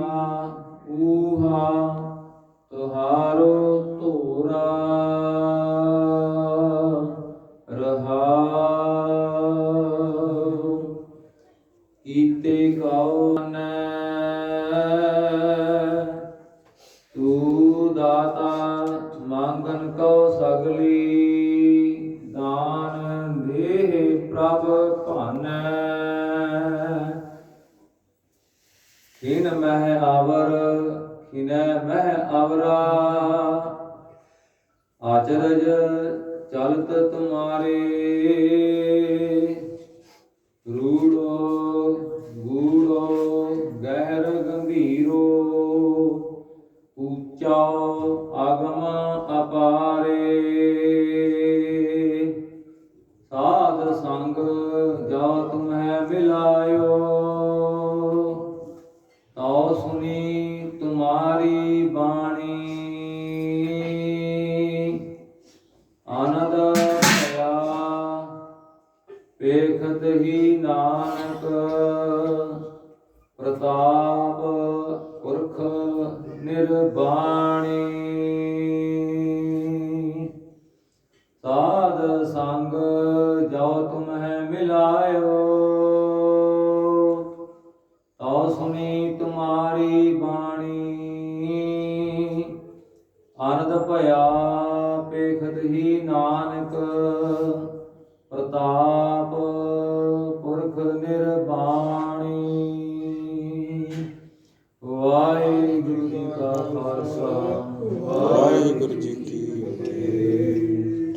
ਊਹਾ ਤੁਹਾਰੋ ਧੂਰਾ ਰਹਾਉ। ਕੀਤੇ ਕਉ ਨੈ ਤੂ ਦਾਤਾ ਮੰਗਨ ਕਉ ਸਗਲੀ ਦਾਨ ਦੇਹ ਪ੍ਰਭ ਭਾਨੈ ਖਿਨ ਮਹਿ ਆਵਰ, ਖਿਨੈ ਮਹਿ ਆਵਰਾ। ਆਚਰਜ ਚਲਤ ਤੁਮਾਰੇ। ਰੂੜੋ, ਗੂੜੋ, ਗਹਿਰ ਗੰਭੀਰੋ। ਉੱਚਾ ਆਗਮ ਅਪਾਰੇ। ਸਾਧ ਸੰਗ ਜੋ ਤੁਮਹਿ ਮਿਲਾਇਓ। ਤਉ ਸੁਨੀ ਤੁਮਾਰੀ ਬਾਣੀ। ਆਨੰਦ ਭਇਆ ਵੇਖਤ ਹੀ ਨਾਨਕ, ਪ੍ਰਤਾਪ ਪੁਰਖ ਨਿਰਬਾਣੀ। ਸਾਧ ਸੰਗ ਜੋ ਤੁਮਹਿ ਮਿਲਾਇਓ ਬਾਣੀ ਆਨੰਦ ਭਇਆ ਪੇਖਤ ਹੀ ਨਾਨਕ, ਪ੍ਰਤਾਪ ਪੁਰਖ ਨਿਰਬਾਣੀ। ਵਾਹਿਗੁਰੂ ਜੀ ਕਾ ਖਾਲਸਾ। ਵਾਹਿਗੁਰੂ ਜੀ